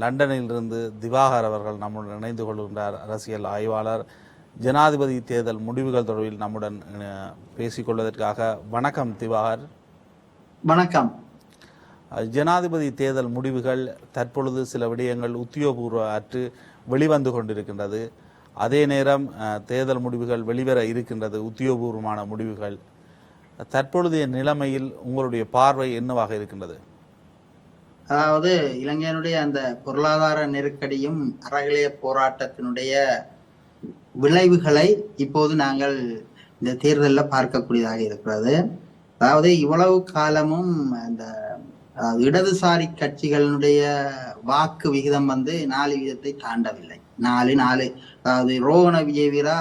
லண்டனிலிருந்து திவாகர் அவர்கள் நம்முடன் இணைந்து கொள்கின்றார். அரசியல் ஆய்வாளர் ஜனாதிபதி தேர்தல் முடிவுகள் தொடர்பில் நம்முடன் பேசிக்கொள்வதற்காக வணக்கம் திவாகர். வணக்கம். ஜனாதிபதி தேர்தல் முடிவுகள் தற்பொழுது சில விடயங்கள் உத்தியோகபூர்வ அற்று வெளிவந்து கொண்டிருக்கின்றது. அதே நேரம் தேர்தல் முடிவுகள் வெளிவர இருக்கின்றது உத்தியோகபூர்வமான முடிவுகள். தற்பொழுதைய நிலைமையில் உங்களுடைய பார்வை என்னவாக இருக்கின்றது? அதாவது இலங்கையினுடைய அந்த பொருளாதார நெருக்கடியும் அறகலைய போராட்டத்தினுடைய விளைவுகளை இப்போது நாங்கள் இந்த தேர்தலில் பார்க்கக்கூடியதாக இருக்கிறது. அதாவது இவ்வளவு காலமும் அந்த இடதுசாரி கட்சிகளினுடைய வாக்கு விகிதம் வந்து நாலு வீதத்தை தாண்டவில்லை. நாலு நாலு. அதாவது ரோகண விஜயவீரா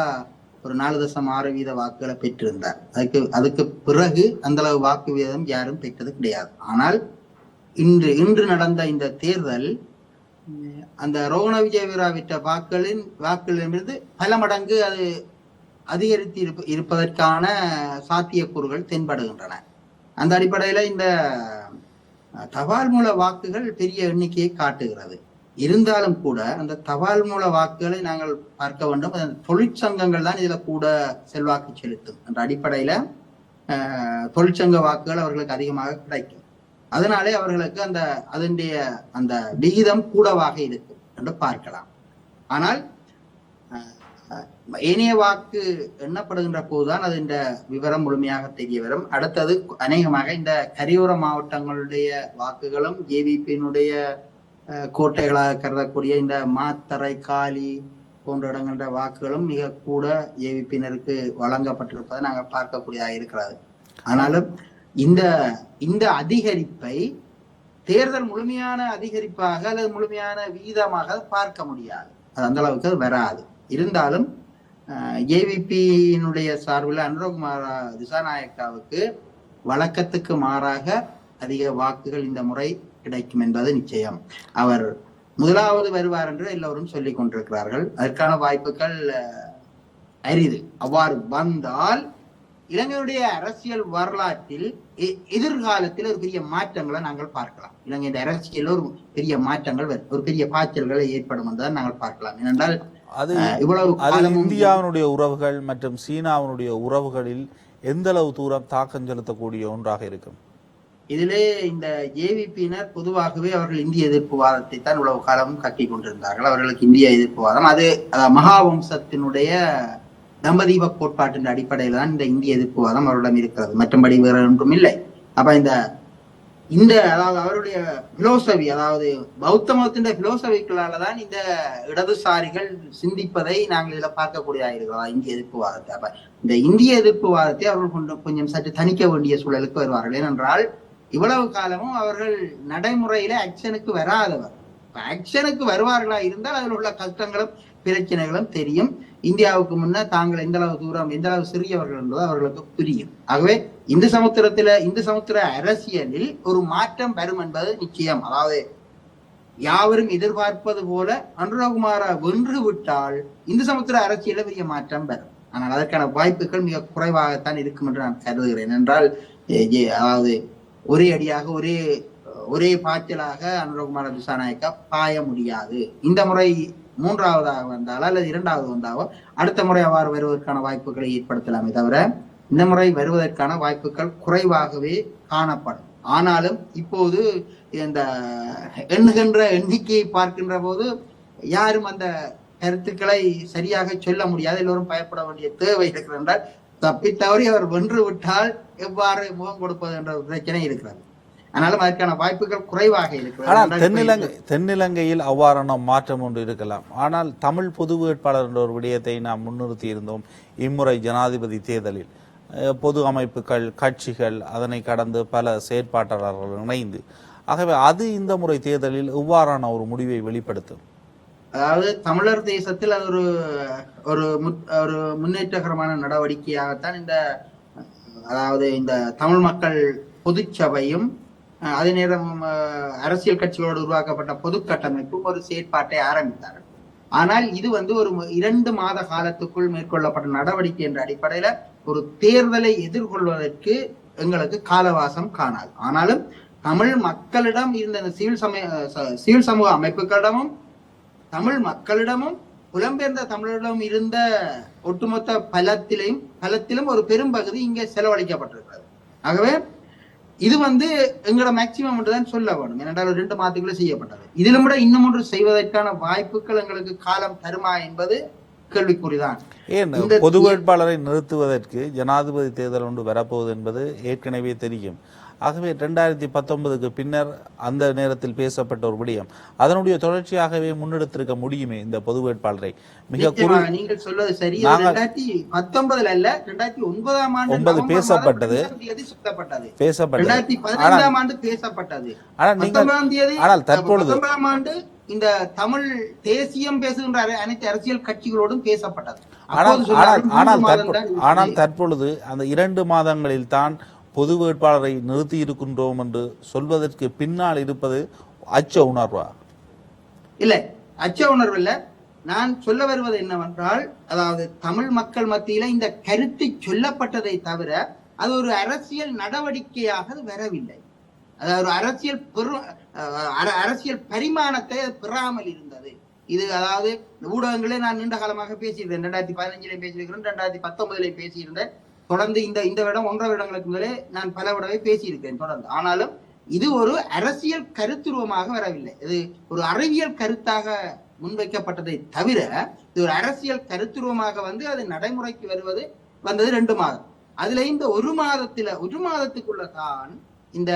ஒரு நாலு தசம் ஆறு வீத வாக்குகளை பெற்றிருந்தார். அதுக்கு அதுக்கு பிறகு அந்த அளவு வாக்கு வீதம் யாரும் பெற்றது கிடையாது. ஆனால் இன்று இன்று நடந்த இந்த தேர்தல் அந்த ரோகண விஜயவீரா விட்ட வாக்களின் வாக்களிலிருந்து பல மடங்கு அது அதிகரித்து இருப்ப இருப்பதற்கான சாத்தியக்கூறுகள் தென்படுகின்றன. அந்த அடிப்படையில இந்த தபால் மூல வாக்குகள் பெரிய எண்ணிக்கையை காட்டுகிறது. இருந்தாலும் கூட அந்த தபால் மூல வாக்குகளை நாங்கள் பார்க்க வேண்டும். அந்த தொழிற்சங்கங்கள் தான் இதுல கூட செல்வாக்கு செலுத்தும். என்ற அடிப்படையில தொழிற்சங்க வாக்குகள் அவர்களுக்கு அதிகமாக கிடைக்கும். அதனாலே அவர்களுக்கு அந்த அதனுடைய அந்த விகிதம் கூடவாக இருக்கும் என்று பார்க்கலாம். ஆனால் ஏனைய வாக்கு எண்ணப்படுகின்ற போதுதான் அது இந்த விவரம் முழுமையாக தெரிய வரும். அடுத்தது அநேகமாக இந்த கரையோர மாவட்டங்களுடைய வாக்குகளும் ஏவிபியினுடைய கோட்டைகளாக கருதக்கூடிய இந்த மாத்தரை காலி போன்ற இடங்களுடைய வாக்குகளும் மிக கூட ஏவிபியினருக்கு வழங்கப்பட்டிருப்பதை நாங்கள் பார்க்கக்கூடியதாக இருக்கிறது. ஆனாலும் இந்த இந்த அதிகரிப்பை தேர்தல் முழுமையான அதிகரிப்பாக அல்லது முழுமையான வீதமாக பார்க்க முடியாது. அது அந்த அளவுக்கு அது வராது. இருந்தாலும் ஏவிபியினுடைய சார்பில் அனுரகுமார் திசாநாயக்காவுக்கு வழக்கத்துக்கு மாறாக அதிக வாக்குகள் இந்த முறை கிடைக்கும் என்பது நிச்சயம். அவர் முதலாவது வருவார் என்று எல்லோரும் சொல்லிக் கொண்டிருக்கிறார்கள். அதற்கான வாய்ப்புகள் அரிது. அவ்வாறு வந்தால் இலங்கையுடைய அரசியல் வரலாற்றில் எதிர்காலத்தில் ஒரு பெரிய மாற்றங்களை நாங்கள் பார்க்கலாம். இலங்கை இந்த அரசியல் ஒரு பெரிய மாற்றங்கள். ஒரு பெரிய பாய்ச்சல்களை ஏற்படும் என்றுதான் நாங்கள் பார்க்கலாம். ஏனென்றால் அது இவ்வளவு அது இந்தியாவினுடைய உறவுகள் மற்றும் சீனாவினுடைய உறவுகளில் எந்த அளவு தூரம் தாக்கம் செலுத்தக்கூடிய ஒன்றாக இருக்கும்? இதிலே இந்த ஏவிபியினர் பொதுவாகவே அவர்கள் இந்திய எதிர்ப்பு வாதத்தை தான் உழவு காலமும் கட்டி கொண்டிருந்தார்கள். அவர்களுக்கு இந்திய எதிர்ப்பு வாதம். அது மகாவம்சத்தினுடைய தம்பதீப கோட்பாட்டின் அடிப்படையில் தான் இந்த இந்திய எதிர்ப்பு வாதம் அவரிடம் இருக்கிறது. மற்றபடி வேற ஒன்றும் இல்லை. அப்ப இந்த இந்த அதாவது அவருடைய பிலோசபி அதாவது பௌத்த மதத்தின் பிலோசபிக்களால தான் இந்த இடதுசாரிகள் சிந்திப்பதை நாங்கள் இதில் பார்க்கக்கூடியதாக இருக்கிறதா இந்திய எதிர்ப்பு வாதத்தை அப்ப இந்த இந்திய எதிர்ப்பு வாதத்தை அவர்கள் கொஞ்சம் கொஞ்சம் சற்று தணிக்க வேண்டிய சூழலுக்கு வருவார்கள். ஏனென்றால் இவ்வளவு காலமும் அவர்கள் நடைமுறையில ஆக்ஷனுக்கு வராதவர். ஆக்ஷனுக்கு வருவார்களா இருந்தால் அதில் உள்ள கஷ்டங்களும் பிரச்சனைகளும் தெரியும். இந்தியாவுக்கு முன்ன தாங்கள் எந்த அளவு தூரம் எந்த அளவு சிறியவர்கள் என்பது அவர்களுக்கு புரியும். ஆகவே இந்து சமுத்திரத்துல இந்து சமுத்திர அரசியலில் ஒரு மாற்றம் வரும் என்பது நிச்சயம். அதாவது யாவரும் எதிர்பார்ப்பது போல அனுரகுமாரா வென்று விட்டால் இந்து சமுத்திர அரசியல பெரிய மாற்றம் வரும். ஆனால் அதற்கான வாய்ப்புகள் மிக குறைவாகத்தான் இருக்கும் என்று நான் கருதுகிறேன். என்றால் அதாவது ஒரே அடியாக ஒரே ஒரே பாய்ச்சலாக அனுரகுமார திசாநாயக்கா பாய முடியாது. இந்த முறை மூன்றாவதாக வந்தாலோ அல்லது இரண்டாவது வந்தாலோ அடுத்த முறை அவ்வாறு வருவதற்கான வாய்ப்புகளை ஏற்படுத்தலாமே தவிர இந்த முறை வருவதற்கான வாய்ப்புகள் குறைவாகவே காணப்படும். ஆனாலும் இப்போது இந்த எண்ணுகின்ற எண்ணிக்கையை பார்க்கின்ற போது யாரும் அந்த கருத்துக்களை சரியாக சொல்ல முடியாது. எல்லோரும் பயப்பட வேண்டிய தேவை இருக்கிறது என்றால் தப்பித்தவறி தவறி அவர் வென்று விட்டால் எவ்வாறு முகம் கொடுப்பது என்ற பிரச்சனை இருக்கிறது. ஆனாலும் அதற்கான வாய்ப்புகள் குறைவாக இருக்கிறது. ஆனால் தென்னிலங்கை தென்னிலங்கையில் அவ்வாறான மாற்றம் ஒன்று இருக்கலாம். ஆனால் தமிழ் பொது வேட்பாளர் என்ற ஒரு விடயத்தை நாம் முன்னிறுத்தி இருந்தோம் இம்முறை ஜனாதிபதி தேர்தலில். பொது அமைப்புகள் கட்சிகள் அதனை கடந்து பல செயற்பாட்டாளர்கள் இணைந்து. ஆகவே அது இந்த முறை தேர்தலில் இவ்வாறான ஒரு முடிவை வெளிப்படுத்தும். அதாவது தமிழர் தேசத்தில் அது ஒரு ஒரு ஒரு முன்னேற்றகரமான நடவடிக்கையாகத்தான் இந்த அதாவது இந்த தமிழ் மக்கள் பொதுச்சபையும் அதே நேரம் அஹ், அரசியல் கட்சிகளோடு உருவாக்கப்பட்ட பொது கட்டமைப்பும் ஒரு செயற்பாட்டை ஆரம்பித்தார்கள். ஆனால் இது வந்து ஒரு இரண்டு மாத காலத்துக்குள் மேற்கொள்ளப்பட்ட நடவடிக்கை என்ற அடிப்படையில ஒரு தேர்தலை எதிர்கொள்வதற்கு எங்களுக்கு காலவாசம் காணாது. ஆனாலும் தமிழ் மக்களிடம் இருந்த இந்த சிவில் சமய சிவில் சமூக அமைப்புகளிடமும் தமிழ் மக்களிடமும் புலம்பெயர்ந்த தமிழரிடம் இருந்த ஒட்டுமொத்த பலத்திலும் பலத்திலும் ஒரு பெரும்பகுதி இங்கே செலவழிக்கப்பட்டிருக்கிறது. ஆகவே இது வந்து எங்களோட மேக்சிமம் தான் சொல்ல வேணும். ஏனென்றால் ரெண்டு மாதத்துக்குள்ள செய்யப்பட்டது. இதிலும் கூட இன்னும் ஒன்று செய்வதற்கான வாய்ப்புகள் எங்களுக்கு காலம் தருமா என்பது கேள்விக்குறிதான். ஏன் பொது வேட்பாளரை நிறுத்துவதற்கு ஜனாதிபதி தேர்தல் ஒன்று வரப்போகுது என்பது ஏற்கனவே தெரியும். ஆகவே ரெண்டாயிரத்தி பத்தொன்பதுக்கு பின்னர் அந்த நேரத்தில் பேசப்பட்ட ஒரு விடயம். அதனுடைய தொடர்ச்சியாகவே முன்னெடுத்திருக்க முடியுமே இந்த பொது வேட்பாளரை. மிக நீங்கள் சொல்வது சரி. பத்தொன்பதுல அல்ல ரெண்டாயிரத்தி ஒன்பதாம் ஆண்டு ஒன்பது பேசப்பட்டது. பேசப்பட்டது. பதினைந்தாம் ஆண்டு பேசப்பட்டது. ஆனால் நீங்கள் ஆனால் தற்பொழுது ஆண்டு இந்த தமிழ் தேசியம் பேசுகின்ற அனைத்து அரசியல் கட்சிகளோடும் பேசப்பட்டது. ஆனால் ஆனால் ஆனால். தற்பொழுது அந்த இரண்டு மாதங்களில் தான் பொது வேட்பாளரை நிறுத்தி இருக்கின்றோம் என்று சொல்வதற்கு பின்னால் இருப்பது அச்ச உணர்வா? இல்லை அச்ச உணர்வு இல்ல நான் சொல்ல வருவது என்னவென்றால் அதாவது தமிழ் மக்கள் மத்தியில இந்த கருத்து சொல்லப்பட்டதை தவிர அது ஒரு அரசியல் நடவடிக்கையாக வரவில்லை. அதாவது ஒரு அரசியல் பெரு அர- அரசியல் பரிமாணத்தை பெறாமல் இருந்தது. இது அதாவது ஊடகங்களே நான் நீண்ட காலமாக பேசியிருந்தேன். ரெண்டாயிரத்தி பதினஞ்சிலே பேசியிருக்கிறேன் ரெண்டாயிரத்தி பத்தொன்பதுலையும் பேசியிருந்தேன். தொடர்ந்து இந்த இந்த விடம் ஒன்றரை வருடங்களுக்கு முதலே நான் பல விடவே பேசியிருக்கேன் தொடர்ந்து. ஆனாலும் இது ஒரு அரசியல் கருத்துருவமாக வரவில்லை. இது ஒரு அறிவியல் கருத்தாக முன்வைக்கப்பட்டதை தவிர இது ஒரு அரசியல் கருத்துருவமாக வந்து அது நடைமுறைக்கு வருவது வந்தது ரெண்டு மாதம். அதுல இந்த ஒரு மாதத்துல ஒரு மாதத்துக்குள்ள தான் இந்த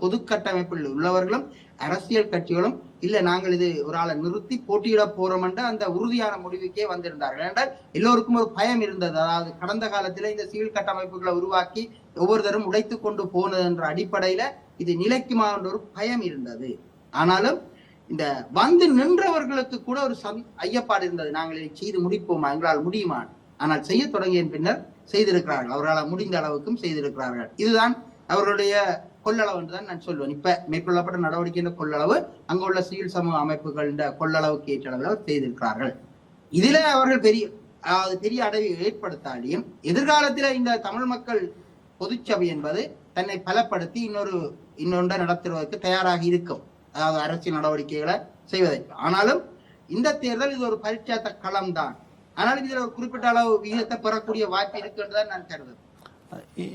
பொது கட்டமைப்பில் உள்ளவர்களும் அரசியல் கட்சிகளும் இல்ல நாங்கள் இது ஒரு ஆளை நிறுத்தி போட்டியிட போறோம் என்ற அந்த உறுதியான முடிவுக்கே வந்திருந்தார்கள். என்றால் எல்லோருக்கும் ஒரு பயம் இருந்தது. அதாவது கடந்த காலத்துல இந்த சிவில் கட்டமைப்புகளை உருவாக்கி ஒவ்வொருத்தரும் உடைத்து கொண்டு போனது என்ற அடிப்படையில இது நிலைக்குமா என்ற ஒரு பயம் இருந்தது. ஆனாலும் இந்த வந்து நின்றவர்களுக்கு கூட ஒரு சந் ஐயப்பாடு இருந்தது. நாங்கள் இதை செய்து முடிப்போமா? எங்களால் முடியுமா? ஆனால் செய்ய தொடங்கிய பின்னர் செய்திருக்கிறார்கள். அவர்களால் முடிந்த அளவுக்கும் செய்திருக்கிறார்கள். இதுதான் அவர்களுடைய கொள்ளளவு என்று தான் நான் சொல்லுவேன். இப்ப மேற்கொள்ளப்பட்ட நடவடிக்கையின் கொள்ளளவு அங்குள்ள சிவில் சமூக அமைப்புகள் கொள்ளளவுக்கு ஏற்ற அளவில் செய்திருக்கிறார்கள். இதுல அவர்கள் பெரிய அதாவது பெரிய அடைவை ஏற்படுத்தாலையும் எதிர்காலத்துல இந்த தமிழ் மக்கள் பொதுச்சபை என்பது தன்னை பலப்படுத்தி இன்னொரு இன்னொன்றை நடத்துவதற்கு தயாராக இருக்கும். அதாவது அரசியல் நடவடிக்கைகளை செய்வதற்கு. ஆனாலும் இந்த தேர்தல் இது ஒரு பரிட்சாத்த களம் தான் ஆனாலும் இதுல ஒரு குறிப்பிட்ட அளவு விகிதத்தை பெறக்கூடிய வாய்ப்பு இருக்கு என்றுதான் நான் கருதுகிறேன்.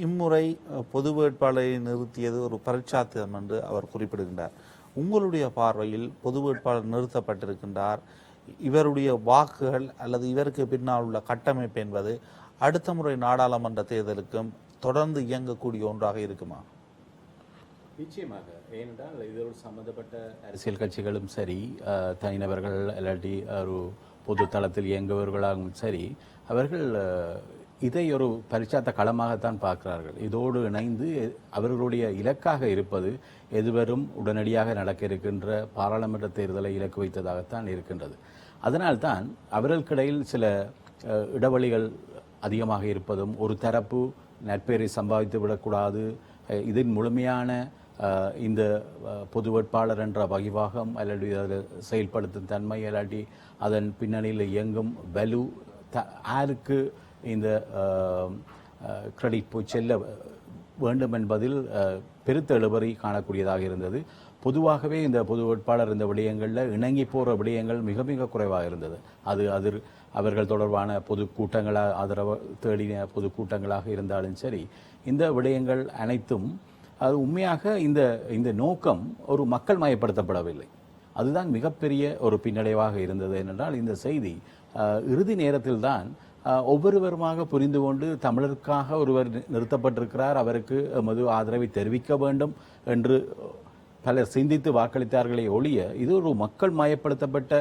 இம்முறை பொது வேட்பாளரை நிறுத்தியது ஒரு பரீட்சாத்தியம் என்று அவர் குறிப்பிடுகின்றார். உங்களுடைய பார்வையில் பொது வேட்பாளர் நிறுத்தப்பட்டிருக்கின்றார். இவருடைய வாக்குகள் அல்லது இவருக்கு பின்னால் உள்ள கட்டமைப்பு என்பது அடுத்த முறை நாடாளுமன்ற தேர்தலுக்கும் தொடர்ந்து இயங்கக்கூடிய ஒன்றாக இருக்குமா? நிச்சயமாக. ஏனென்றால் இதோடு சம்பந்தப்பட்ட அரசியல் கட்சிகளும் சரி தனிநபர்கள் இல்லாட்டி ஒரு பொது தளத்தில் இயங்குபவர்களாகவும் சரி அவர்கள் இதை ஒரு பரிச்சாத்த களமாகத்தான் பார்க்கிறார்கள். இதோடு இணைந்து அவர்களுடைய இலக்காக இருப்பது எதுவரும் உடனடியாக நடக்க இருக்கின்ற பாராளுமன்ற தேர்தலை இலக்கு வைத்ததாகத்தான் இருக்கின்றது. அதனால்தான் அவர்களுக்கிடையில் சில இடைவெளிகள் அதிகமாக இருப்பதும் ஒரு தரப்பு நற்பெயரை சம்பாதித்து விடக்கூடாது இதன் முழுமையான இந்த பொது வேட்பாளர் என்ற வகிவாகம் அல்லது அதை செயல்படுத்தும் தன்மை இல்லாட்டி அதன் பின்னணியில் இயங்கும் வலு த யாருக்கு இந்த கிரெடிட் போய் செல்ல வேண்டும் என்பதில் பெருத்த இழுபறி காணக்கூடியதாக இருந்தது. பொதுவாகவே இந்த பொது வேட்பாளர் இந்த விடயங்களில் இணங்கி போகிற விடயங்கள் மிக மிக குறைவாக இருந்தது. அது அது அவர்கள் தொடர்பான பொது கூட்டங்களாக ஆதரவு தேடின பொது கூட்டங்களாக இருந்தாலும் சரி இந்த விடயங்கள் அனைத்தும் அது உண்மையாக இந்த இந்த நோக்கம் ஒரு மக்கள் மயப்படுத்தப்படவில்லை. அதுதான் மிகப்பெரிய ஒரு பின்னடைவாக இருந்தது என்னென்றால் இந்த செய்தி இறுதி நேரத்தில்தான் தான் ஒவ்வொருவருமாக புரிந்து கொண்டு தமிழருக்காக ஒருவர் நிறுத்தப்பட்டிருக்கிறார். அவருக்கு எமது ஆதரவை தெரிவிக்க வேண்டும் என்று பலர் சிந்தித்து வாக்களித்தார்களே ஒழிய இது ஒரு மக்கள் மயப்படுத்தப்பட்ட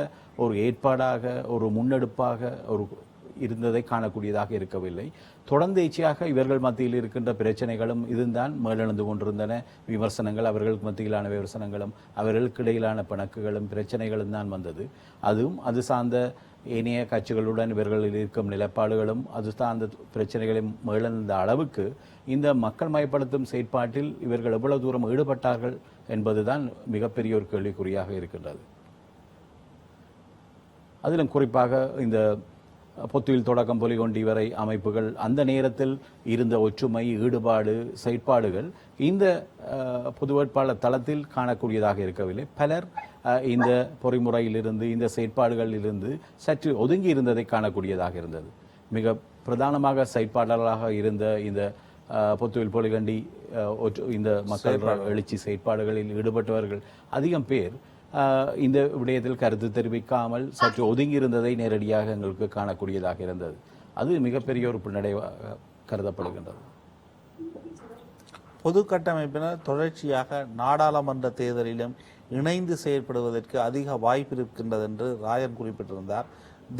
ஒரு ஏற்பாடாக ஒரு முன்னெடுப்பாக ஒரு இருந்ததை காணக்கூடியதாக இருக்கவில்லை. தொடர்ந்தேச்சியாக இவர்கள் மத்தியில் இருக்கின்ற பிரச்சனைகளும் இதுதான் மேலெழுந்து கொண்டிருந்தன. விமர்சனங்கள் அவர்களுக்கு மத்தியிலான விமர்சனங்களும் அவர்களுக்கு இடையிலான பிணக்குகளும் பிரச்சனைகளும் தான் வந்தது. அதுவும் அது சார்ந்த ஏனைய கட்சிகளுடன் இவர்களில் இருக்கும் நிலைப்பாடுகளும் அது சார்ந்த பிரச்சனைகளை மேலந்த அளவுக்கு இந்த மக்கள் மயப்படுத்தும் செயற்பாட்டில் இவர்கள் எவ்வளவு தூரம் ஈடுபட்டார்கள் என்பதுதான் மிகப்பெரிய ஒரு கேள்விக்குறியாக இருக்கின்றது. அதிலும் குறிப்பாக இந்த பொத்துவில் தொடக்கம் பொலிகொண்டி வரை அமைப்புகள் அந்த நேரத்தில் இருந்த ஒற்றுமை ஈடுபாடு செயற்பாடுகள் இந்த பொது வேட்பாளர் தளத்தில் காணக்கூடியதாக இருக்கவில்லை. பலர் இந்த பொறிமுறையிலிருந்து இந்த செயற்பாடுகளிலிருந்து சற்று ஒதுங்கி இருந்ததை காணக்கூடியதாக இருந்தது. மிக பிரதானமாக செயற்பாளராக இருந்த இந்த பொத்துவில் பொலிகண்டி இந்த மக்கள் எழுச்சி செயற்பாடுகளில் ஈடுபட்டவர்கள் அதிகம் பேர் இந்த விடயத்தில் கருத்து தெரிவிக்காமல் சற்று ஒதுங்கி இருந்ததை நேரடியாக எங்களுக்கு காணக்கூடியதாக இருந்தது. அது மிகப்பெரிய ஒரு பின்னடைவாக கருதப்படுகின்றது. பொது கட்டமைப்பினர் தொடர்ச்சியாக நாடாளுமன்ற தேர்தலிலும் இணைந்து செயற்படுவதற்கு அதிக வாய்ப்பு இருக்கின்றது என்று ராயன் குறிப்பிட்டிருந்தார்.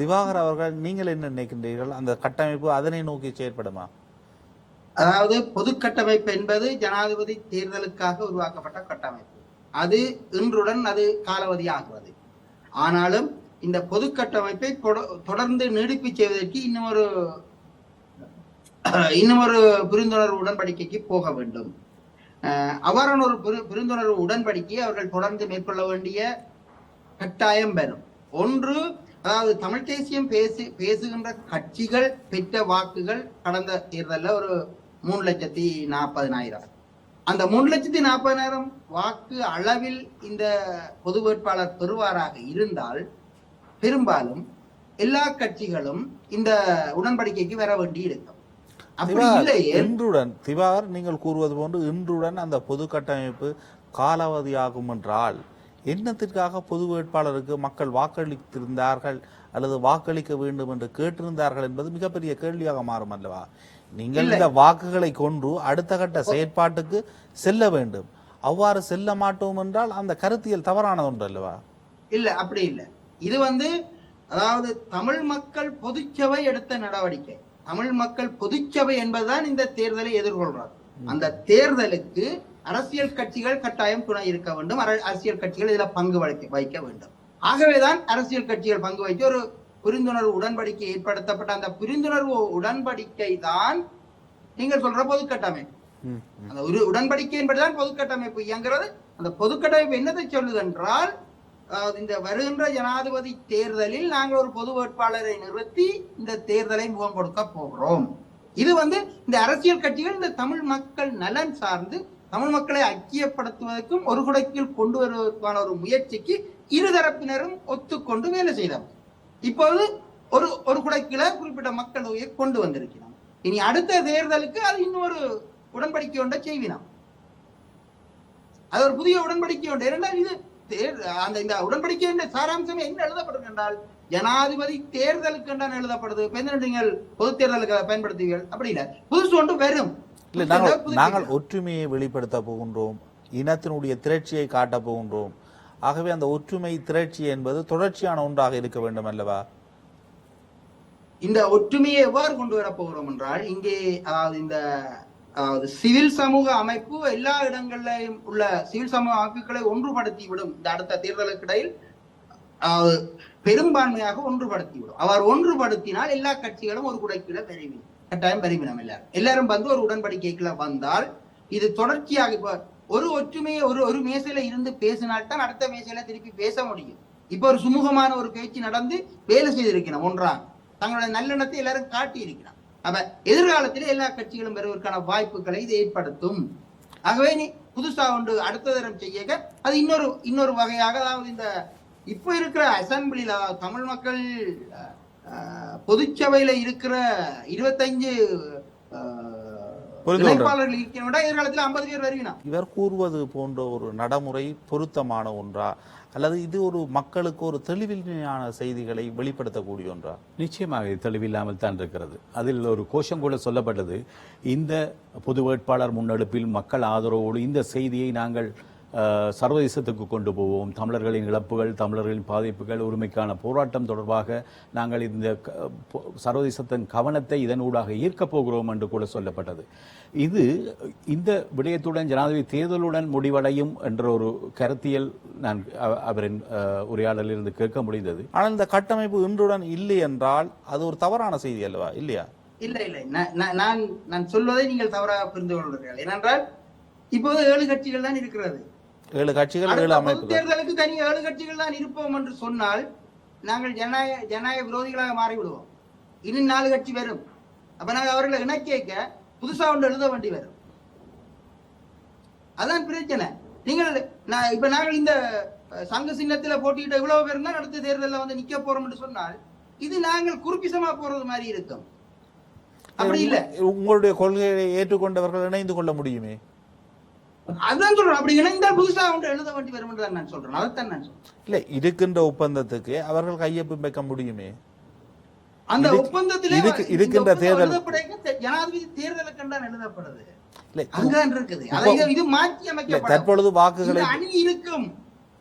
திவாகர் அவர்கள் நீங்கள் என்ன நினைக்கின்றீர்கள்? அந்த கட்டமைப்பு அதனை நோக்கி செயற்படுமா? அதாவது பொது கட்டமைப்பு என்பது ஜனாதிபதி தேர்தலுக்காக உருவாக்கப்பட்ட கட்டமைப்பு. அது இன்றுடன் அது காலாவதியாகிறது. ஆனாலும் இந்த பொது கட்டமைப்பை தொட- தொடர்ந்து நீடிப்பு செய்வதற்கு இன்னும் ஒரு இன்னும் ஒரு புரிந்துணர்வு உடன்படிக்கைக்கு போக வேண்டும். அவ்வாறான ஒரு புரிந்துணர்வு உடன்படிக்கையை அவர்கள் தொடர்ந்து மேற்கொள்ள வேண்டிய கட்டாயம் வரும் ஒன்று அதாவது தமிழ் தேசியம் பேசு பேசுகின்ற கட்சிகள் பெற்ற வாக்குகள் கடந்த தேர்தலில் ஒரு மூணு லட்சத்தி நாற்பதினாயிரம். அந்த மூணு லட்சத்தி நாற்பதினாயிரம் வாக்கு அளவில் இந்த பொது வேட்பாளர் பெறுவாராக இருந்தால் பெரும்பாலும் எல்லா கட்சிகளும் இந்த உடன்படிக்கைக்கு வர வேண்டி இருக்கும். இன்றுடன் திவாகர் நீங்கள் கூறுவது போன்று இன்றுடன் அந்த பொது கட்டமைப்பு காலாவதியாகும் என்றால் என்னத்திற்காக பொது வேட்பாளருக்கு மக்கள் வாக்களித்திருந்தார்கள் அல்லது வாக்களிக்க வேண்டும் என்று கேட்டிருந்தார்கள் என்பது மிகப்பெரிய கேள்வியாக மாறும் அல்லவா? நீங்கள் இந்த வாக்குகளை கொண்டு அடுத்த கட்ட செயற்பாட்டுக்கு செல்ல வேண்டும். அவ்வாறு செல்ல மாட்டோம் என்றால் அந்த கருத்தியல் தவறானது ஒன்று அல்லவா? இல்ல அப்படி இல்ல. இது வந்து அதாவது தமிழ் மக்கள் பொதுச்சபை எடுத்த நடவடிக்கை. தமிழ் மக்கள் பொதுச்சபை என்பதுதான் இந்த தேர்தலை எதிர்கொள்றார் அந்த தேர்தலுக்கு அரசியல் கட்சிகள் கட்டாயம் துணை இருக்க வேண்டும். அர- அரசியல் கட்சிகள் இதுல பங்கு வகிக்க வைக்க வேண்டும். ஆகவேதான் அரசியல் கட்சிகள் பங்கு வைத்து ஒரு புரிந்துணர்வு உடன்படிக்கை ஏற்படுத்தப்பட்ட அந்த புரிந்துணர்வு உடன்படிக்கை தான் நீங்கள் சொல்ற பொது கட்டமைப்பு. அந்த ஒரு உடன்படிக்கை என்பதுதான் பொது கட்டமைப்பு இயங்குறது அந்த பொது கட்டமைப்பு என்னதை சொல்லுது என்றால் இந்த வருகின்ற ஜனாதிபதி தேர்தலில் நாங்கள் ஒரு பொது வேட்பாளரை நிறுத்தி இந்த தேர்தலை முகம் கொடுக்க போகிறோம். இது வந்து இந்த அரசியல் கட்சிகள் இந்த தமிழ் மக்கள் நலன் சார்ந்து தமிழ் மக்களை ஐக்கியப்படுத்துவதற்கும் ஒரு குடைக்குள் கொண்டு வருவதற்கான ஒரு முயற்சிக்கு இருதரப்பினரும் ஒத்துக்கொண்டு வேலை செய்தவர் இப்போது ஒரு ஒரு குடைக்குல குறிப்பிட்ட மக்கள் தொகையை கொண்டு வந்திருக்கிறோம் இனி அடுத்த தேர்தலுக்கு அது இன்னொரு உடன்படிக்கை ஒன்றை செய்வினோம் அது ஒரு புதிய உடன்படிக்கை ஒன்று. இது தேர்- அந்த இந்த உடன்படிக்கை சாராம்சம் என்ன எழுதப்படுது என்றால் ஜனாதிபதி தேர்தலுக்கு என்றால் எழுதப்படுது. என்ன நீங்கள் பொது தேர்தலுக்கு பயன்படுத்துவீர்கள். அப்படி இல்லை. புதுசு ஒன்று வரும். நாங்கள் ஒற்றுமையை வெளிப்படுத்த போகின்றோம். இனத்தினுடைய திரட்சியை காட்டப் போகின்றோம். ஆகவே அந்த ஒற்றுமை திரட்சி என்பது தொடர்ச்சியான ஒன்றாக இருக்க வேண்டும் அல்லவா? இந்த ஒற்றுமையை எவ்வாறு கொண்டு வர போகிறோம் என்றால் இங்கே அதாவது இந்த அதாவது சிவில் சமூக அமைப்பு எல்லா இடங்களிலும் உள்ள சிவில் சமூக அமைப்புகளை ஒன்றுபடுத்தி விடும் இந்த அடுத்த தேர்தலுக்கு இடையில் பெரும்பான்மையாக ஒன்றுபடுத்தி விடும் அவர் ஒன்றுபடுத்தினால் எல்லா கட்சிகளும் ஒரு குடைக்குள்ள பெருமினம் கட்டாயம் பெருமினம் எல்லாரும். எல்லாரும் வந்து ஒரு உடன்படிக்கைக்குள்ள வந்தால் இது தொடர்ச்சியாக இப்ப ஒரு ஒற்றுமையை ஒரு ஒரு மேசையில இருந்து பேசினால்தான் அடுத்த மேசையில திருப்பி பேச முடியும். இப்ப ஒரு சுமூகமான ஒரு பேச்சு நடந்து வேலை செய்திருக்கணும் ஒன்றாக. தங்களுடைய நல்லெண்ணத்தை எல்லாரும் காட்டி இருக்கிறான் அப்ப எதிர்காலத்தில் எல்லா கட்சிகளும் பெறுவதற்கான வாய்ப்புகளை இது ஏற்படுத்தும். ஆகவே நீ புதுசா ஒன்று அடுத்த தரம் செய்ய அது இன்னொரு இன்னொரு வகையாக அதாவது இந்த இப்ப இருக்கிற அசம்பிளியில் அதாவது தமிழ் மக்கள் பொதுச்சபையில இருக்கிற இருபத்தஞ்சு புரிந்து கொள்றேன். இணைப்பாளர்கள் இருக்கிற விட எதிர்காலத்தில் ஐம்பது பேர் வருவினா? இவர் கூறுவது போன்ற ஒரு நடைமுறை பொருத்தமான ஒன்றா? அல்லது இது ஒரு மக்களுக்கு ஒரு தெளிவின்மையான செய்திகளை வெளிப்படுத்தக்கூடிய ஒன்றா? நிச்சயமாக இது தெளிவில்லாமல் தான் இருக்கிறது. அதில் ஒரு கோஷம் கூட சொல்லப்பட்டது. இந்த பொது வேட்பாளர் முன்னெடுப்பில் மக்கள் ஆதரவோடு இந்த செய்தியை நாங்கள் சர்வதேசத்துக்கு கொண்டு போவோம். தமிழர்களின் இழப்புகள் தமிழர்களின் பாதிப்புகள் உரிமைக்கான போராட்டம் தொடர்பாக நாங்கள் இந்த சர்வதேசத்தின் கவனத்தை இதனூடாக ஈர்க்கப் போகிறோம் என்று கூட சொல்லப்பட்டது. இது இந்த விடயத்துடன் ஜனாதிபதி தேர்தலுடன் முடிவடையும் என்ற ஒரு கருத்தியல் நான் அவ- அவரின் அஹ், உரையாடலிலிருந்து கேட்க முடிந்தது. ஆனால் இந்த கட்டமைப்பு இன்றுடன் இல்லை என்றால் அது ஒரு தவறான செய்தி அல்லவா? இல்லையா? இல்லை இல்லை. நான் நான்- நான் நான் சொல்வதை நீங்கள் தவறாக புரிந்து கொள்கிறீர்கள் ஏனென்றால் இப்போது ஏழு கட்சிகள் தான் இருக்கிறது. ஏழு கட்சிகள் ஏழு அமைப்புகள். தேர்தலுக்கு தனி ஏழு கட்சிகள் தான் இருப்போம் என்று சொன்னால் நாங்கள் ஜனநாயக ஜனநாயக விரோதிகளாக மாறிவிடுவோம். இனி நாலு கட்சி வரும். அப்ப நாங்க அவர்களை இணைக்க புதுசா ஒன்று எழுத வேண்டி வரும். அதான் பிரச்சனை. நீங்கள் நான் இப்ப நாங்கள் இந்த சங்க சின்னத்துல போட்டியிட்ட இவ்வளவு பேர் தான் அடுத்த தேர்தலில் வந்து நிக்க போறோம் என்று சொன்னால் இது நாங்கள் குறுப்பிசமா போறது மாதிரி இருக்கும். அப்படி இல்ல. உங்களுடைய கொள்கையை ஏற்றுக்கொண்டவர்கள் இணைந்து கொள்ள முடியுமே? அதான் சொல்றேன். அப்படி இணைந்தால் புதுசா ஒன்று எழுத வேண்டி வரும் நான் சொல்றேன். அதைத்தான் நான் இல்ல இருக்கின்ற ஒப்பந்தத்துக்கு அவர்கள் கையொப்பம் வைக்க முடியுமே? அந்த ஒப்பந்தத்திலே இருக்கின்ற தேர்தல் ஜனாதிபதி தேர்தலுக்கு தான் எழுதப்படுது. அங்கதான் இருக்குது. அதை இது- மாற்றி அமைக்கப்படும் தற்பொழுது வாக்குகளை அணி இருக்கும்.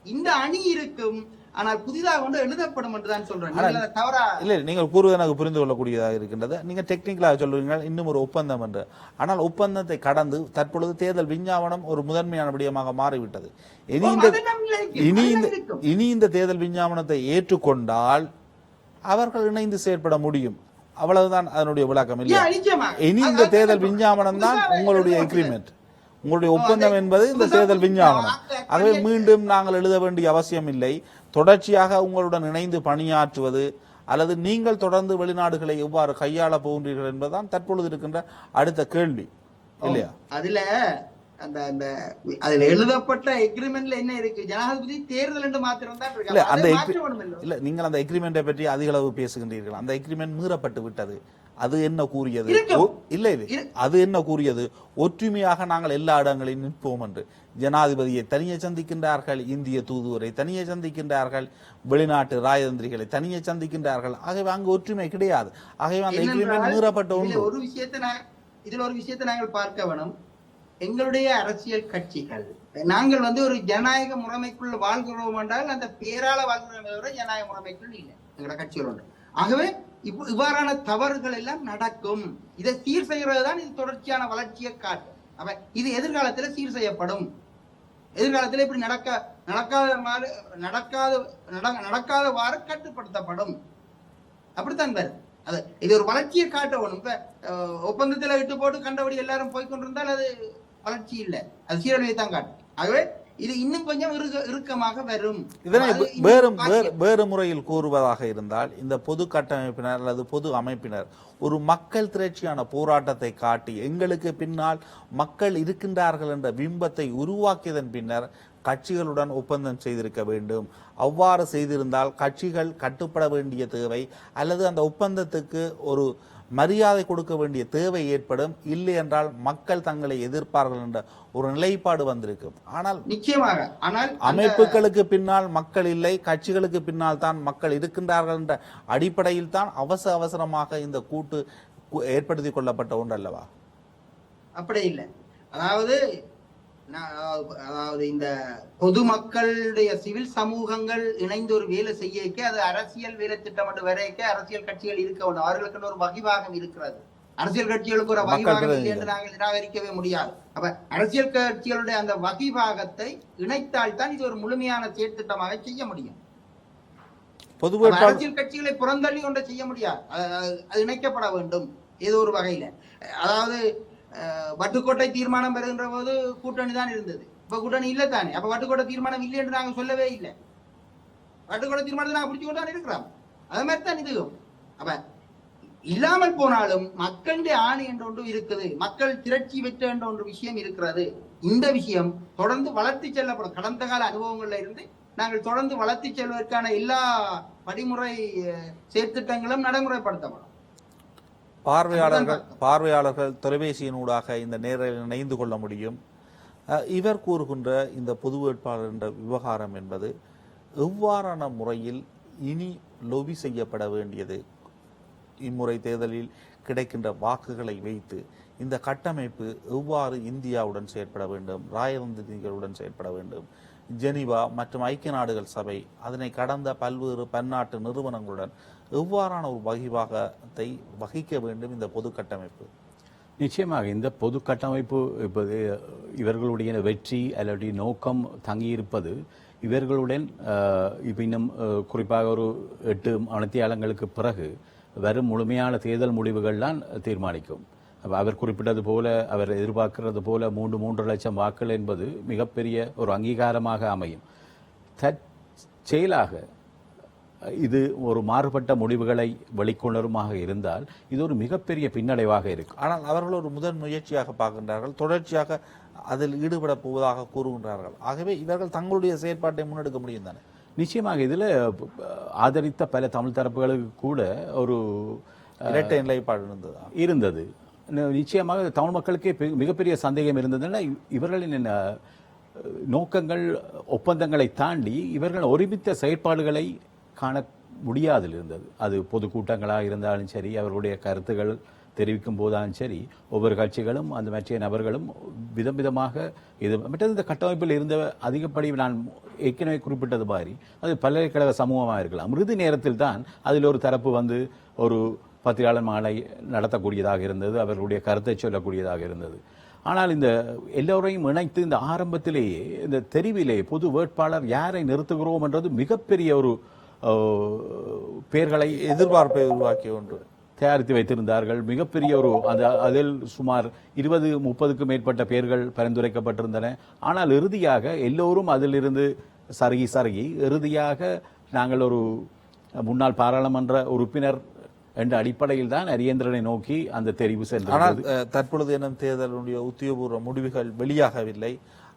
இந்த அணி இருக்கும். ஆனால் புதிதாக ஒன்று எழுதப்படும் என்று தான் சொல்றேன் தவறா இல்ல நீங்கள் கூறுவது எனக்கு புரிந்து கொள்ளக்கூடியதாக இருக்கின்றது நீங்க டெக்னிக்கலாக சொல்லுவீங்க இன்னும் ஒரு ஒப்பந்தம் என்று ஆனால் ஒப்பந்தத்தை கடந்து தற்பொழுது தேர்தல் விஞ்ஞாபனம் ஒரு முதன்மையான விடயமாக மாறிவிட்டது இனி இந்த. இனி இந்த. இனி இந்த தேர்தல் விஞ்ஞாபனத்தை ஏற்றுக்கொண்டால் அவர்கள் இணைந்து செயற்பட முடியும் அவ்வளவுதான் அதனுடைய விளக்கம் இல்லையா. இனி இந்த தேர்தல். விஞ்ஞாபனம் தான் உங்களுடைய. எக்ரிமெண்ட் உங்களுடைய ஒப்பந்தம் என்பது இந்த தேர்தல் விஞ்ஞாபனம் ஆகவே மீண்டும் நாங்கள் எழுத வேண்டிய அவசியம் இல்லை தொடர்ச்சியாக உங்களுடன் இணைந்து பணியாற்றுவது அல்லது நீங்கள் தொடர்ந்து வெளிநாடுகளை எவ்வாறு கையாள போகின்றீர்கள் என்பதுதான் தற்பொழுது இருக்கின்ற அடுத்த கேள்வி. இல்லையா? அதுல அந்த அந்த அதுல எழுதப்பட்ட எக்ரிமெண்ட்ல என்ன இருக்கு? ஜனாதிபதி தேர்தல் என்று மாத்திரம் தான் இல்ல அந்த? இல்ல நீங்கள் அந்த எக்ரிமெண்டை பற்றி அதிக அளவு பேசுகின்றீர்கள். அந்த எக்ரிமெண்ட் மீறப்பட்டு விட்டது. அது என்ன கூறியது? இல்லை இல்லை. அது என்ன கூறியது? ஒற்றுமையாக நாங்கள் எல்லா இடங்களிலும் நிற்போம் என்று. ஜனாதிபதியை தனியே சந்திக்கின்றார்கள் இந்திய தூதுவரை தனியே சந்திக்கின்றார்கள் வெளிநாட்டு ராஜதந்திரிகளை தனியே சந்திக்கின்றார்கள். ஆகவே அங்கு ஒற்றுமை கிடையாது. ஆகவே அந்த எக்ரிமெண்ட் மீறப்பட்ட ஒன்று. ஒரு விஷயத்தை இதுல ஒரு விஷயத்தை நாங்கள் பார்க்க வேணும். எங்களுடைய அரசியல் கட்சிகள். நாங்கள் வந்து ஒரு ஜனநாயக முறைமைக்குள்ள வாழ்கிறோம் என்றால் அந்த பேரால வாழ்கிறோம் ஜனநாயக முறைமைக்குள் இல்லை. எங்களோட கட்சிகள் ஒன்று ஆகவே இவ்வாறான தவறுகள் எல்லாம் நடக்கும். இதை சீர் செய்கிறது தான் இது தொடர்ச்சியான வளர்ச்சியை காட்டும். அப்ப இது எதிர்காலத்துல சீர் செய்யப்படும். எதிர்காலத்துல இப்படி நடக்க நடக்காத மாதிரி நடக்காத நட- நடக்காதவாறு கட்டுப்படுத்தப்படும். அப்படித்தான் பாரு. அது இது ஒரு வளர்ச்சியை காட்ட வேணும். இப்ப ஒப்பந்தத்தில் ஒப்பந்தத்துல விட்டு போட்டு கண்டபடி எல்லாரும் போய்கொண்டிருந்தால் அது வளர்ச்சி இல்லை. அது சீரழிவை தான் காட்டும். ஆகவே இது இன்னும் கொஞ்சம் இறுக இறுக்கமாக வரும். இதனை வேறு வேறு முறையில் கூறுவதாக இருந்தால் இந்த பொது கட்டமைப்பினர் அல்லது பொது அமைப்பினர் ஒரு மக்கள் திரட்சியான போராட்டத்தை காட்டி எங்களுக்கு பின்னால் மக்கள் இருக்கின்றார்கள் என்ற பிம்பத்தை உருவாக்கியதன் பின்னர் கட்சிகளுடன் ஒப்பந்தம் செய்திருக்க வேண்டும். அவ்வாறு செய்திருந்தால் கட்சிகள் கட்டுப்பட வேண்டிய தேவை அல்லது அந்த ஒப்பந்தத்துக்கு ஒரு மரியாதை கொடுக்க வேண்டிய தேவை ஏற்படும். இல்லை என்றால் மக்கள் தங்களை எதிர்ப்பார்கள் என்ற ஒரு நிலைப்பாடு வந்திருக்கும். ஆனால் நிச்சயமாக. ஆனால் அமைப்புகளுக்கு பின்னால் மக்கள் இல்லை கட்சிகளுக்கு பின்னால் தான் மக்கள் இருக்கின்றார்கள் என்ற அடிப்படையில் தான் அவசர அவசரமாக இந்த கூட்டு ஏற்படுத்தி கொள்ளப்பட்ட ஒன்று அல்லவா அப்படி இல்லை. அதாவது அதாவது இந்த பொதுமக்களுடைய சிவில் சமூகங்கள் இணைந்து ஒரு வேலை செய்யக்க அது அரசியல் வேலை திட்டம் என்று வரைக்க அரசியல் கட்சிகள் இருக்க வேண்டும். அவர்களுக்கு ஒரு வகிவாகம் இருக்கிறது. அரசியல் கட்சிகளுக்கு ஒரு வகிவாகம் இல்லை. என்று நாங்கள் நிராகரிக்கவே முடியாது. அப்ப அரசியல் கட்சிகளுடைய அந்த வகிவாகத்தை இணைத்தால் தான் இது ஒரு முழுமையான செயற்திட்டமாக செய்ய முடியும். பொது அரசியல் கட்சிகளை புறந்தள்ளி கொண்டு செய்ய முடியாது. அது- இணைக்கப்பட வேண்டும். ஏதோ ஒரு வகையில. அதாவது வட்டுக்கோட்டை தீர்மானம் பெறுகின்ற போது கூட்டணி தான் இருந்தது. இப்ப கூட்டணி இல்லை தானே. அப்ப வட்டுக்கோட்டை தீர்மானம் இல்லை என்று நாங்க சொல்லவே இல்லை. வட்டுக்கோட்டை தீர்மானத்தை நாங்கள் பிடிச்சு கொண்டு தான் இருக்கிறோம். அது மாதிரி தான் இதுவும். அப்ப இல்லாமல் போனாலும் மக்களுடைய ஆணை என்ற ஒன்று இருக்குது. மக்கள் திரட்சி பெற்ற என்ற ஒன்று விஷயம் இருக்கிறது. இந்த விஷயம் தொடர்ந்து வளர்த்தி செல்லப்படும். கடந்த கால அனுபவங்கள்ல இருந்து நாங்கள் தொடர்ந்து வளர்த்து செல்வதற்கான எல்லா படிமுறை செயற்திட்டங்களும் நடைமுறைப்படுத்தப்படும். பார்வையாளர்கள் பார்வையாளர்கள் தொலைபேசியினூடாக இந்த நேரில் இணைந்து கொள்ள முடியும். இவர் கூறுகின்ற இந்த பொது வேட்பாளர் என்ற விவகாரம் என்பது எவ்வாறான முறையில் இனி லொபி செய்யப்பட வேண்டியது? இம்முறை தேர்தலில் கிடைக்கின்ற வாக்குகளை வைத்து இந்த கட்டமைப்பு எவ்வாறு இந்தியாவுடன் செயற்பட வேண்டும் ராயவந்திகளுடன் செயற்பட வேண்டும் ஜெனீவா மற்றும் ஐக்கிய நாடுகள் சபை அதனை கடந்த பல்வேறு பன்னாட்டு நிறுவனங்களுடன் எவ்வாறான ஒரு வகிவாகத்தை வகிக்க வேண்டும் இந்த பொது கட்டமைப்பு? நிச்சயமாக இந்த பொது கட்டமைப்பு இப்போது இவர்களுடைய வெற்றி அல்லது நோக்கம் தங்கியிருப்பது இவர்களுடன் இப்போ இன்னும் குறிப்பாக ஒரு எட்டு அனைத்தியாளங்களுக்கு பிறகு வரும் முழுமையான தேர்தல் முடிவுகள் தான் தீர்மானிக்கும். அவர் குறிப்பிட்டது போல அவர் எதிர்பார்க்கிறது போல மூன்று மூன்று லட்சம் வாக்குகள் என்பது மிகப்பெரிய ஒரு அங்கீகாரமாக அமையும். தற் செயலாக இது ஒரு மாறுபட்ட முடிவுகளை வெளிக்கொணருமாக இருந்தால் இது ஒரு மிகப்பெரிய பின்னடைவாக இருக்கும். ஆனால் அவர்கள் ஒரு முதல் முயற்சியாக பார்க்கின்றார்கள் தொடர்ச்சியாக அதில் ஈடுபட போவதாக கூறுகின்றார்கள். ஆகவே இவர்கள் தங்களுடைய செயற்பாட்டை முன்னெடுக்க முடியும் தானே? நிச்சயமாக இதில் ஆதரித்த பல தமிழ் தரப்புகளுக்கு கூட ஒரு இரட்டை நிலைப்பாடு இருந்ததா? இருந்தது. நிச்சயமாக தமிழ் மக்களுக்கே மிகப்பெரிய சந்தேகம் இருந்ததுன்னா இவர்களின் நோக்கங்கள் ஒப்பந்தங்களை தாண்டி இவர்கள் ஒருமித்த செயற்பாடுகளை காண முடியாதில் இருந்தது அது பொதுக்கூட்டங்களாக இருந்தாலும் சரி அவர்களுடைய கருத்துக்கள் தெரிவிக்கும் போதாலும் சரி ஒவ்வொரு கட்சிகளும் அந்த மற்ற நபர்களும் விதம் விதமாக இது மற்றது இந்த கட்டமைப்பில் இருந்த அதிகப்படி நான் ஏற்கனவே குறிப்பிட்டது மாதிரி அது பல்கலைக்கழக சமூகமாக இருக்கலாம். இறுதி நேரத்தில் தான் அதில் ஒரு தரப்பு வந்து ஒரு பத்திரிகையாளர் மாலை நடத்தக்கூடியதாக இருந்தது அவர்களுடைய கருத்தை சொல்லக்கூடியதாக இருந்தது. ஆனால் இந்த எல்லோரையும் இணைத்து இந்த ஆரம்பத்திலேயே இந்த தெரிவிலே பொது வேட்பாளர் யாரை நிறுத்துகிறோம் என்றது மிகப்பெரிய ஒரு பெயர்களை எதிர்பார்ப்பை உருவாக்கிய ஒன்று. தயாரித்து வைத்திருந்தார்கள். மிகப்பெரிய ஒரு அந்த அதில் சுமார் இருபது முப்பதுக்கு மேற்பட்ட பெயர்கள் பரிந்துரைக்கப்பட்டிருந்தன. ஆனால் இறுதியாக எல்லோரும் அதிலிருந்து சருகி சருகி இறுதியாக நாங்கள் ஒரு முன்னாள் பாராளுமன்ற உறுப்பினர் என்ற அடிப்படையில் தான் அரியந்திரனை நோக்கி அந்த தெரிவு சென்றது தற்பொழுது எனும் தேர்தலுடைய உத்தியோகபூர்வ முடிவுகள் வெளியாகவில்லை.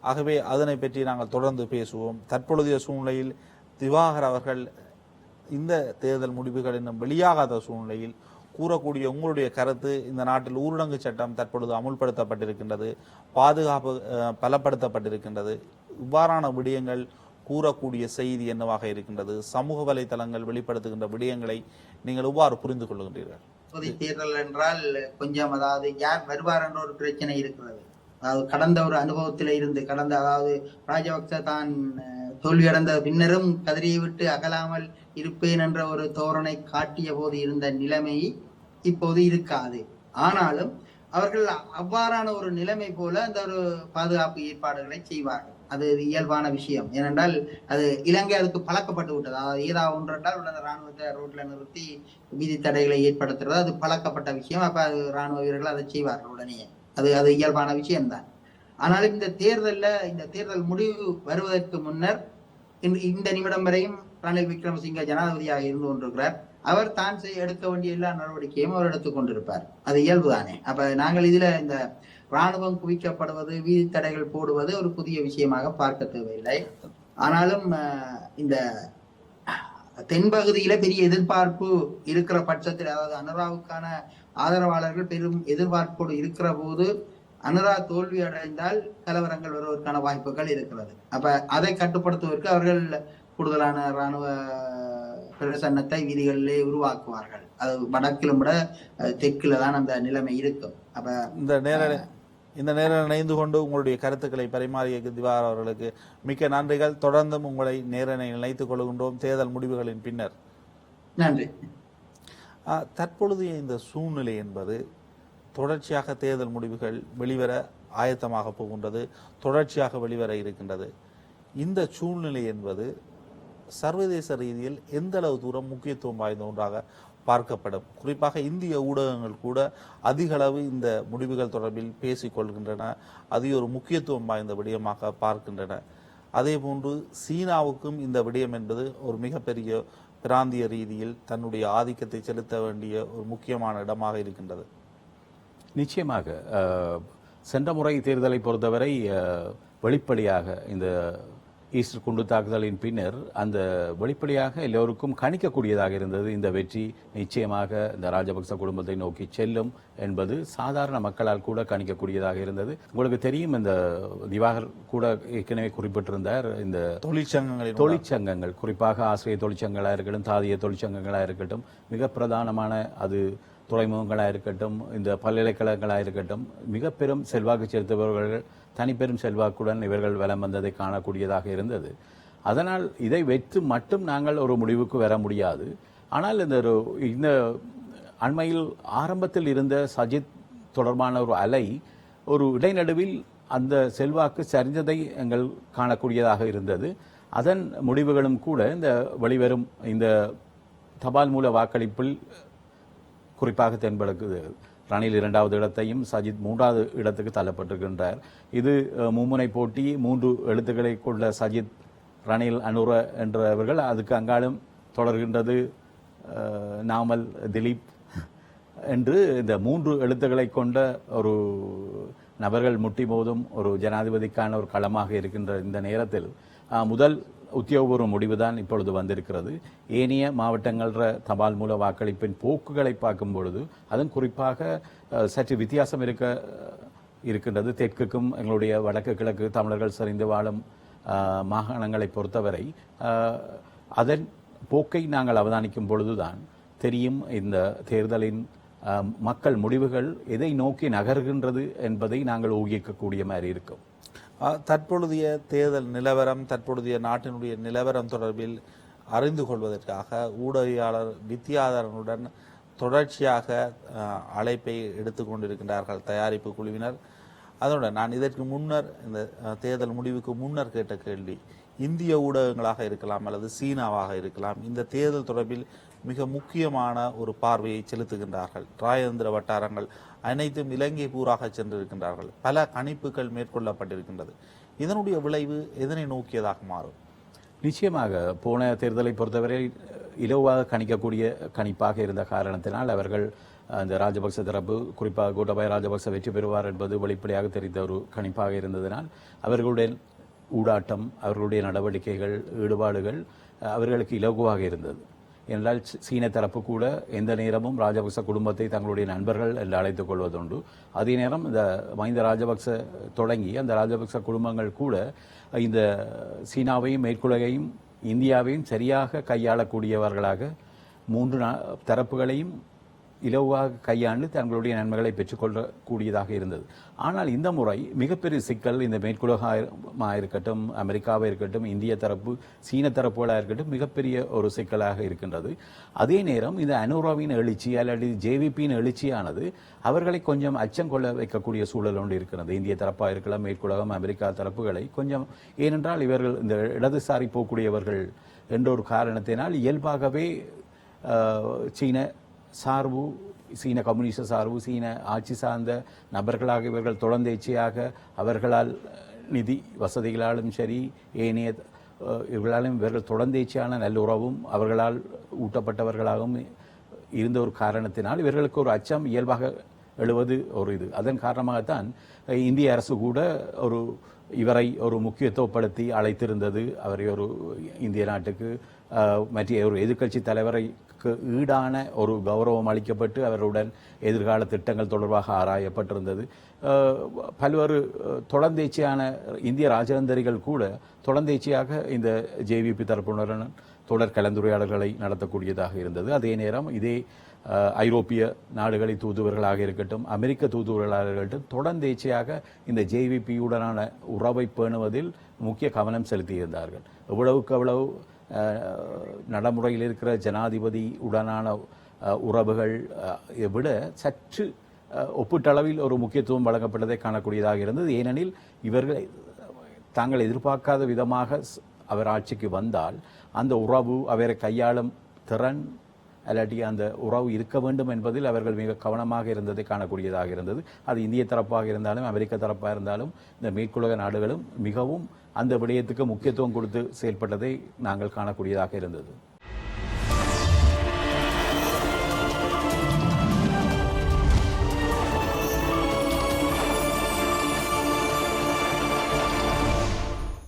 ஆகவே அதனை பற்றி நாங்கள் தொடர்ந்து பேசுவோம். தற்பொழுதைய சூழ்நிலையில் திவாகர் அவர்கள் இந்த தேர்தல் முடிவுகள் இன்னும் வெளியாகாத சூழ்நிலையில் கூறக்கூடிய உங்களுடைய கருத்து இந்த நாட்டில் ஊரடங்கு சட்டம் தற்பொழுது அமுல்படுத்தப்பட்டிருக்கின்றது பாதுகாப்பு பலப்படுத்தப்பட்டிருக்கின்றது. இவ்வாறான விடயங்கள் கூறக்கூடிய செய்தி என்னவாக இருக்கின்றது சமூக வலைதளங்கள் வெளிப்படுத்துகின்ற விடயங்களை நீங்கள் இவ்வாறு புரிந்து கொள்ளுகின்றீர்கள் பொது தேர்தல் என்றால் கொஞ்சம் அதாவது யார் வருவார் என்ற ஒரு பிரச்சனை இருக்கிறது. அதாவது கடந்த ஒரு அனுபவத்தில் இருந்து கடந்த அதாவது ராஜபக்ச தான் தோல்வியடைந்த பின்னரும் கதிரியை விட்டு அகலாமல் இருப்பேன் என்ற ஒரு தோரணை காட்டிய போது இருந்த நிலைமை இப்போது இருக்காது. ஆனாலும் அவர்கள் அவ்வாறான ஒரு நிலைமை போல அந்த ஒரு பாதுகாப்பு ஏற்பாடுகளை செய்வார்கள். அது இயல்பான விஷயம். ஏனென்றால் அது இலங்கை அதுக்கு பழக்கப்பட்டு விட்டது. அதாவது ஏதாவது ஒன்று என்றால் உடனே ராணுவத்தை ரோட்ல நிறுத்தி வீதி தடைகளை ஏற்படுத்துறது அது பழக்கப்பட்ட விஷயம். அப்ப அது ராணுவ வீரர்கள் அதை செய்வார்கள் உடனே. அது அது இயல்பான விஷயம்தான். ஆனாலும் இந்த தேர்தலில் இந்த தேர்தல் முடிவு வருவதற்கு முன்னர் இந்த- இந்த நிமிடம் வரையும் ரணில் விக்ரமசிங்க ஜனாதிபதியாக இருந்து கொண்டிருக்கிறார். அவர் தான் செய்ய எடுக்க வேண்டிய எல்லா நடவடிக்கையும் அவர் எடுத்துக்கொண்டிருப்பார் அது இயல்புதானே. அப்ப நாங்கள் இதுல இந்த ராணுவம் குவிக்கப்படுவது வீதி தடைகள் போடுவது ஒரு புதிய விஷயமாக பார்க்க தேவையில்லை. ஆனாலும் இந்த தென்பகுதியில பெரிய எதிர்பார்ப்பு இருக்கிற பட்சத்தில் அதாவது அனுராவுக்கான ஆதரவாளர்கள் பெரும் எதிர்பார்ப்போடு இருக்கிற போது அனுரா தோல்வி அடைந்தால் கலவரங்கள் வருவதற்கான வாய்ப்புகள் இருக்கிறது. அப்ப அதை கட்டுப்படுத்துவதற்கு அவர்கள் கூடுதலான ராணுவ பிரசன்னத்தை வீதிகளிலே உருவாக்குவார்கள். அது வடக்கிலும் விட தெற்குல தான் அந்த நிலைமை இருக்கும். அப்ப இந்த நேர இந்த நேரம் இணைந்து கொண்டு உங்களுடைய கருத்துக்களை பரிமாறிய திவாகர் அவர்களுக்கு மிக்க நன்றிகள். தொடர்ந்தும் உங்களை நேரனை இணைத்துக் கொள்கின்றோம். தேர்தல் முடிவுகளின் பின்னர். நன்றி. தற்பொழுதைய இந்த சூழ்நிலை என்பது தொடர்ச்சியாக தேர்தல் முடிவுகள் வெளிவர ஆயத்தமாக போகின்றது தொடர்ச்சியாக வெளிவர இருக்கின்றது. இந்த சூழ்நிலை என்பது சர்வதேச ரீதியில் எந்த அளவு தூரம் முக்கியத்துவம் வாய்ந்த ஒன்றாக பார்க்கப்படும். குறிப்பாக இந்திய ஊடகங்கள் கூட அதிக அளவு இந்த முடிவுகள் தொடர்பில் பேசிக் கொள்கின்றன. அது ஒரு முக்கியத்துவம் வாய்ந்த விடயமாக பார்க்கின்றன. அதே போன்று சீனாவுக்கும் இந்த விடயம் என்பது ஒரு மிகப்பெரிய பிராந்திய ரீதியில் தன்னுடைய ஆதிக்கத்தை செலுத்த வேண்டிய ஒரு முக்கியமான இடமாக இருக்கின்றது. நிச்சயமாக சென்ற முறை தேர்தலை பொறுத்தவரை வெளிப்படையாக இந்த ஈஸ்டர் குண்டு தாக்குதலின் பின்னர் அந்த வெளிப்படையாக எல்லோருக்கும் கணிக்கக்கூடியதாக இருந்தது. இந்த வெற்றி நிச்சயமாக இந்த ராஜபக்ச குடும்பத்தை நோக்கி செல்லும் என்பது சாதாரண மக்களால் கூட கணிக்கக்கூடியதாக இருந்தது. உங்களுக்கு தெரியும் இந்த திவாகர் கூட ஏற்கனவே குறிப்பிட்டிருந்தார் இந்த தொழிற்சங்கங்களின் தொழிற்சங்கங்கள் குறிப்பாக ஆசிரியர் தொழிற்சங்கங்களாக இருக்கட்டும் தாதிய தொழிற்சங்கங்களாக இருக்கட்டும் மிக பிரதானமான அது துறைமுகங்களாக இருக்கட்டும் இந்த பல்கலைக்கழகங்களாக இருக்கட்டும் மிக பெரும் செல்வாக்கு செலுத்துபவர்கள் தனிப்பெரும் செல்வாக்குடன் இவர்கள் வலம் வந்ததை காணக்கூடியதாக இருந்தது. அதனால் இதை வைத்து மட்டும் நாங்கள் ஒரு முடிவுக்கு வர முடியாது. ஆனால் இந்த ஒரு இந்த அண்மையில் ஆரம்பத்தில் இருந்த சஜித் தொடர்பான ஒரு அலை ஒரு இடைநடுவில் அந்த செல்வாக்கு சரிந்ததை எங்கள் காணக்கூடியதாக இருந்தது. அதன் முடிவுகளும் கூட இந்த வெளிவரும் இந்த தபால் மூல வாக்களிப்பில் குறிப்பாக தென்படுக்குது ரணில் இரண்டாவது இடத்தையும் சஜித் மூன்றாவது இடத்துக்கு தள்ளப்பட்டிருக்கின்றார். இது மும்முனை போட்டி மூன்று எழுத்துக்களை கொண்ட சஜித் ரணில் அனுர என்றவர்கள் அதுக்கு அங்காலும் தொடர்கின்றது நாமல் திலீப் என்று இந்த மூன்று எழுத்துக்களை கொண்ட ஒரு நபர்கள் முட்டி மோதும் ஒரு ஜனாதிபதிக்கான ஒரு களமாக இருக்கின்ற இந்த நேரத்தில் முதல் உத்தியோகபூர்வ முடிவுதான் இப்பொழுது வந்திருக்கிறது. ஏனைய மாவட்டங்கள தபால் மூல வாக்களிப்பின் போக்குகளை பார்க்கும் பொழுது அதுவும் குறிப்பாக சற்று வித்தியாசம் இருக்க இருக்கின்றது. தெற்குக்கும் எங்களுடைய வடக்கு கிழக்கு தமிழர்கள் சரிந்து வாழும் மாகாணங்களை பொறுத்தவரை அதன் போக்கை நாங்கள் அவதானிக்கும் பொழுதுதான் தெரியும் இந்த தேர்தலின் மக்கள் முடிவுகள் எதை நோக்கி நகர்கின்றது என்பதை நாங்கள் ஊகிக்கக்கூடிய மாதிரி இருக்கும். தற்பொழுதைய தேர்தல் நிலவரம் தற்பொழுதைய நாட்டினுடைய நிலவரம் தொடர்பில் அறிந்து கொள்வதற்காக ஊடகவியாளர் வித்யாதரனுடன் தொடர்ச்சியாக அழைப்பை எடுத்துக்கொண்டிருக்கின்றார்கள் தயாரிப்பு குழுவினர். அதனுடன் நான் இதற்கு முன்னர் இந்த தேர்தல் முடிவுக்கு முன்னர் கேட்ட கேள்வி இந்திய ஊடகங்களாக இருக்கலாம் அல்லது சீனாவாக இருக்கலாம் இந்த தேர்தல் தொடர்பில் மிக முக்கியமான ஒரு பார்வையை செலுத்துகின்றார்கள். ராயந்திர வட்டாரங்கள் அனைத்தும் இலங்கை பூராக சென்றிருக்கின்றார்கள். பல கணிப்புகள் மேற்கொள்ளப்பட்டிருக்கின்றது. இதனுடைய விளைவு எதனை நோக்கியதாக மாறும்? நிச்சயமாக போன தேர்தலை பொறுத்தவரை இலவாக கணிக்கக்கூடிய கணிப்பாக இருந்த காரணத்தினால் அவர்கள் அந்த ராஜபக்ச தரப்பு குறிப்பாக கோட்டபாய ராஜபக்ச வெற்றி பெறுவார் என்பது வெளிப்படையாக தெரிந்த ஒரு கணிப்பாக இருந்ததனால் அவர்களுடைய ஊடாட்டம் அவர்களுடைய நடவடிக்கைகள் ஈடுபாடுகள் அவர்களுக்கு இலகுவாக இருந்தது. என்றால் சீன தரப்பு கூட எந்த நேரமும் ராஜபக்ச குடும்பத்தை தங்களுடைய நண்பர்கள் என்று அழைத்துக் கொள்வதுண்டு. அதே நேரம் இந்த மஹிந்த ராஜபக்ச தொடங்கி அந்த ராஜபக்ச குடும்பங்கள் கூட இந்த சீனாவையும் மேற்குலகையும் இந்தியாவையும் சரியாக கையாளக்கூடியவர்களாக மூன்று நா- தரப்புகளையும் இலவாக கையாண்டு தங்களுடைய நன்மைகளை பெற்றுக்கொள்ளக்கூடியதாக இருந்தது. ஆனால் இந்த முறை மிகப்பெரிய சிக்கல் இந்த மேற்குலகமாக இருக்கட்டும் அமெரிக்காவாக இருக்கட்டும் இந்திய தரப்பு சீன தரப்புகளாக இருக்கட்டும் மிகப்பெரிய ஒரு சிக்கலாக இருக்கின்றது. அதே நேரம் இந்த அனுராவின் எழுச்சி அல்லது ஜேவிபியின் எழுச்சியானது அவர்களை கொஞ்சம் அச்சம் கொள்ள வைக்கக்கூடிய சூழல் ஒன்று இருக்கிறது. இந்திய தரப்பாக இருக்கலாம் மேற்குலகம் அமெரிக்கா தரப்புகளை கொஞ்சம் ஏனென்றால் இவர்கள் இந்த இடதுசாரி போகக்கூடியவர்கள் என்ற ஒரு காரணத்தினால் இயல்பாகவே சீன சார்பு சீன கம்யூனிஸ்ட சார்பு சீன ஆட்சி சார்ந்த நபர்களாக இவர்கள் தொடர்ந்தேச்சியாக அவர்களால் நிதி வசதிகளாலும் சரி ஏனைய இவர்களாலும் இவர்கள் தொடர்ந்தேச்சியான நல்லுறவும் அவர்களால் ஊட்டப்பட்டவர்களாகவும் இருந்த ஒரு காரணத்தினால் இவர்களுக்கு ஒரு அச்சம் இயல்பாக எழுவது ஒரு இது. அதன் காரணமாகத்தான் இந்திய அரசு கூட ஒரு இவரை ஒரு முக்கியத்துவப்படுத்தி அழைத்திருந்தது. அவரை ஒரு இந்திய நாட்டுக்கு மற்ற ஒரு எதிர்க்கட்சி தலைவரைக்கு ஈடான ஒரு கௌரவம் அளிக்கப்பட்டு அவருடன் எதிர்கால திட்டங்கள் தொடர்பாக ஆராயப்பட்டிருந்தது. பல்வேறு அஹ், தொடர்ந்தேச்சியான இந்திய ராஜதந்திரிகள் கூட தொடர்ந்தேச்சியாக இந்த ஜேவிபி தரப்புடன் தொடர் கலந்துரையாடல்களை நடத்தக்கூடியதாக இருந்தது. அதே நேரம் இதே ஐரோப்பிய நாடுகளின் தூதுவர்களாக இருக்கட்டும் அமெரிக்க தூதுவர்களாக இருக்கட்டும் தொடர்ந்தேச்சையாக இந்த ஜேவிபியுடனான உறவை பேணுவதில் முக்கிய கவனம் செலுத்தியிருந்தார்கள். எவ்வளவுக்கு எவ்வளவு நடைமுறையில் இருக்கிற ஜனாதிபதி உடனான உறவுகள் விட சற்று ஒப்பீட்டளவில் ஒரு முக்கியத்துவம் வழங்கப்பட்டதை காணக்கூடியதாக இருந்தது. ஏனெனில் இவர்கள் தாங்கள் எதிர்பார்க்காத விதமாக அவர் ஆட்சிக்கு வந்தால் அந்த உறவு அவரை கையாளும் திறன் அல்லாட்டி அந்த உறவு இருக்க வேண்டும் என்பதில் அவர்கள் மிக கவனமாக இருந்ததை காணக்கூடியதாக இருந்தது. அது இந்திய தரப்பாக இருந்தாலும் அமெரிக்க தரப்பாக இருந்தாலும் இந்த மேற்குலக நாடுகளும் மிகவும் அந்த விடயத்துக்கு முக்கியத்துவம் கொடுத்து செயல்பட்டதை நாங்கள் காணக்கூடியதாக இருந்தது.